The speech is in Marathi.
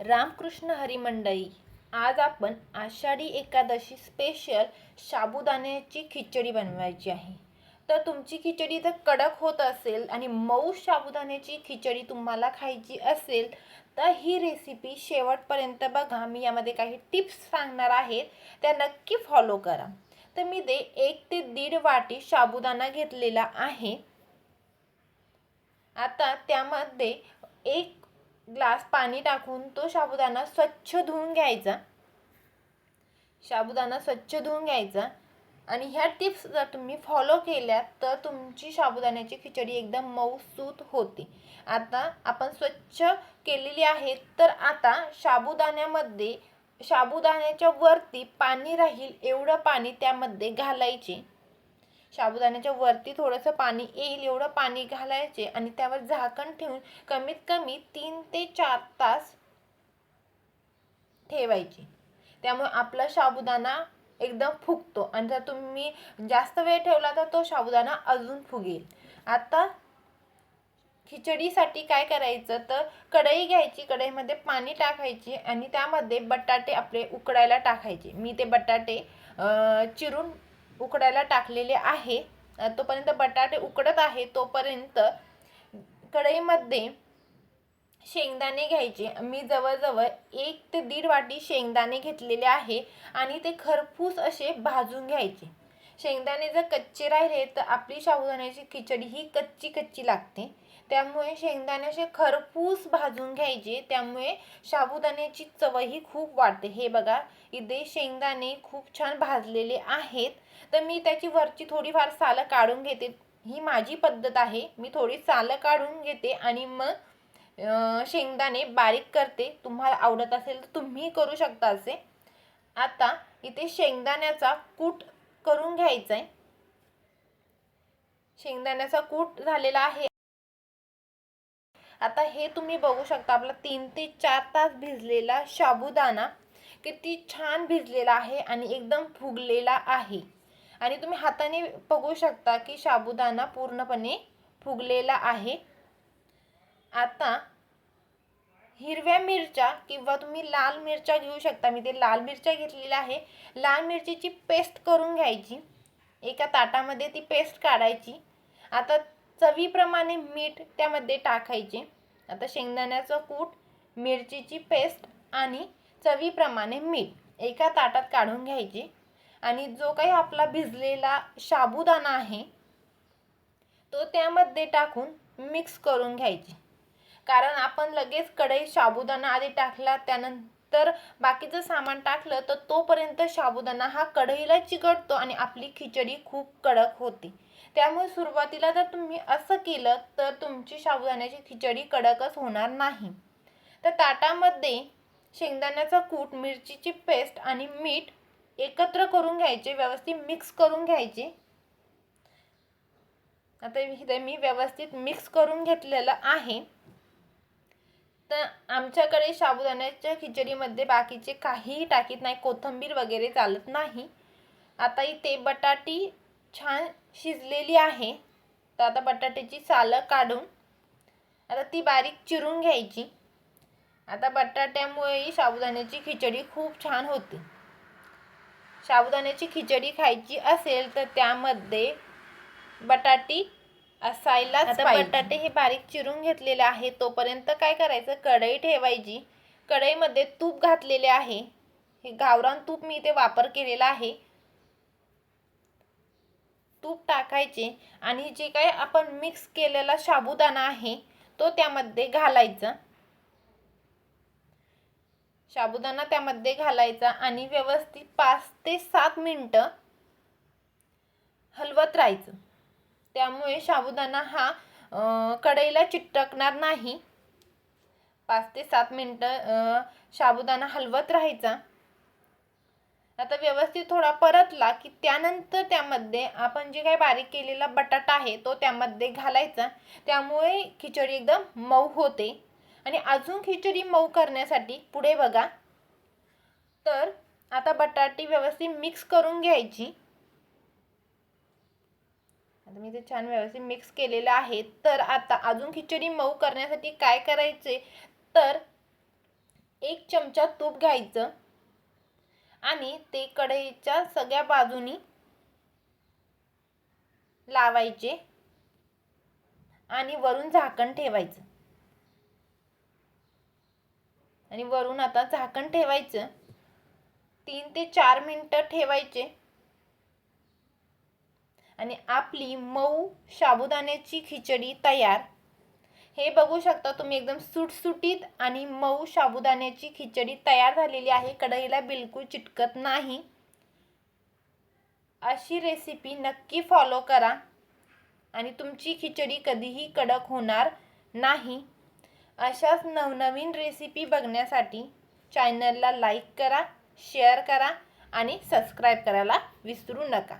रामकृष्ण हरिमंडई. आज आपण आषाढी एकादशी स्पेशल साबुदाण्याची खिचडी बनवायची आहे. तर तुमची खिचडी जर कडक होत असेल आणि मऊ साबुदाण्याची खिचडी तुम्हाला खायची असेल तर ही रेसिपी शेवटपर्यंत बघा. मी यामध्ये काही टिप्स सांगणार आहेत त्या नक्की फॉलो करा. तर मी ते एक ते दीड वाटी साबुदाणा घेतलेला आहे. आता त्यामध्ये एक ग्लास पाणी टाकून तो साबुदाणा स्वच्छ धुवून घ्यायचा. साबुदाणा स्वच्छ धुवून घ्यायचा. आणि ह्या टिप्स जर तुम्ही फॉलो केल्या तर तुमची साबुदाण्याची खिचडी एकदम मऊसूत होते. आता आपण स्वच्छ केलेली आहे तर आता साबुदाण्यामध्ये साबुदाण्याच्या वरती पाणी राहील एवढं पाणी त्यामध्ये घालायचे. साबुदाण्याच्या वरती थोडंसं पाणी येईल एवढं पाणी घालायचे आणि त्यावर झाकण ठेवून कमीत कमी तीन ते चार तास ठेवायचे. त्यामुळे आपला साबुदाणा एकदम फुगतो आणि जर तुम्ही जास्त वेळ ठेवला तर तो साबुदाणा अजून फुगेल. आता खिचडीसाठी काय करायचं तर कढई घ्यायची कढईमध्ये पाणी टाकायची आणि त्यामध्ये बटाटे आपले उकडायला टाकायचे. मी ते बटाटे चिरून उकडायला टाकलेले आहे. तोपर्यंत बटाटे उकडत आहे. तोपर्यंत कढईमध्ये शेंगदाणे घ्यायचे. मी जवळजवळ एक ते दीड वाटी शेंगदाणे घेतलेले आहे आणि ते खरपूस असे भाजून घ्यायचे. शेंगदाणे जर कच्चे राहिले तर आपली साबुदाण्याची खिचडी ही कच्ची कच्ची लागते. त्यामुळे शेंगदाणे असे खरपूस भाजून घ्यायचे. त्यामुळे साबुदाण्याची चवही खूप वाढते. हे बघा इथे शेंगदाणे खूप छान भाजलेले आहेत. तर मी त्याची वरची थोडीफार सालं काढून घेते. ही माझी पद्धत आहे. मी थोडी सालं काढून घेते आणि मग शेंगदाणे बारीक करते. तुम्हाला आवडत असेल तर तुम्ही करू शकता असे. आता इथे शेंगदाण्याचा कूट करून घ्यायचं आहे शेंगदाण्याचा कूट झालेला आहे. आता हे तुम्ही बघू शकता आपला तीन ते चार तास भिजलेला साबुदाणा किती छान भिजलेला आहे आणि एकदम फुगलेला आहे. आणि तुम्ही हाताने बघू शकता की साबुदाणा पूर्णपणे फुगलेला आहे. आता हिरव्या मिरच्या किंवा तुम्ही लाल मिरच्या घेऊ शकता. मी ते लाल मिरच्या घेतलेल्या आहे. लाल मिरचीची पेस्ट करून घ्यायची. एका ताटामध्ये ती पेस्ट काढायची. आता चवीप्रमाणे मीठ त्यामध्ये टाकायचे. आता शेंगदाण्याचं कूट मिरचीची पेस्ट आणि चवीप्रमाणे मीठ एका ताटात काढून घ्यायचे. आणि जो काही आपला भिजलेला साबुदाणा आहे तो त्यामध्ये टाकून मिक्स करून घ्यायची. कारण आपण लगेच कढई साबुदाणा आधी टाकला त्यानंतर बाकीचं सामान टाकलं तर तोपर्यंत साबुदाणा हा कढईला चिकटतो आणि आपली खिचडी खूप कडक होती. त्यामुळे सुरुवातीला जर तुम्ही असं केलं तर तुमची साबुदाण्याची खिचडी कडकच होणार नाही. तर ताटामध्ये शेंगदाण्याचा कूट मिरचीची पेस्ट आणि मीठ एकत्र करून घ्यायचे व्यवस्थित मिक्स करून घ्यायचे. आता इथे मी व्यवस्थित मिक्स करून घेतलेलं आहे. तर आमच्याकडे साबुदाण्याच्या खिचडीमध्ये बाकीचे काहीही टाकीत नाही. कोथिंबीर वगैरे चालत नाही. आता इथे बटाटी छान शिजलेली आहे. तर आता बटाट्याची सालं काढून आता ती बारीक चिरून घ्यायची. आता बटाट्यामुळेही साबुदाण्याची खिचडी खूप छान होते. साबुदाण्याची खिचडी खायची असेल तर त्यामध्ये बटाटी असायला आता बटाटे हे बारीक चिरून घेतलेले आहे तोपर्यंत काय करायचं? कढई ठेवायची. कढईमध्ये तूप घातलेले आहे. हे गावरान तूप मी इथे वापर केलेला आहे. तूप टाकायचे आणि जे काही आपण मिक्स केलेला साबुदाणा आहे तो त्यामध्ये घालायचा. साबुदाणा त्यामध्ये घालायचा आणि व्यवस्थित पाच ते सात मिनटं हलवत राहायचं. त्यामुळे साबुदाणा हा कढईला चिटकणार नाही. पाच ते सात मिनटं साबुदाणा हलवत राहायचा. आता व्यवस्थित थोडा परतला की त्यानंतर त्यामध्ये आपण जे काही बारीक केलेला बटाटा आहे तो त्यामध्ये घालायचा. त्यामुळे खिचडी एकदम मऊ होते. आणि अजून खिचडी मऊ करण्यासाठी पुढे बघा. तर आता बटाटी व्यवस्थित मिक्स करून घ्यायची. आता मी ते छान व्यवस्थित मिक्स केलेलं आहे. तर आता अजून खिचडी मऊ करण्यासाठी काय करायचे? तर एक चमचा तूप घ्यायचं आणि ते कढईच्या सगळ्या बाजूनी लावायचे आणि वरून झाकण ठेवायचं. आणि वरून आता झाकण ठेवायचं. तीन ते चार मिनटं ठेवायचे. आणि आपली मऊ साबुदाण्याची खिचडी तयार. हे बघू शकता तुम्ही एकदम सुटसुटीत आणि मऊ साबुदाण्याची खिचडी तयार झालेली आहे. कढईला बिलकुल चिटकत नाही. अशी रेसिपी नक्की फॉलो करा. आणि तुमची खिचडी कधीही कडक होणार नाही. अशाच नवनवीन रेसिपी बघण्यासाठी चॅनलला लाईक करा शेअर करा आणि सबस्क्राईब करायला विसरू नका.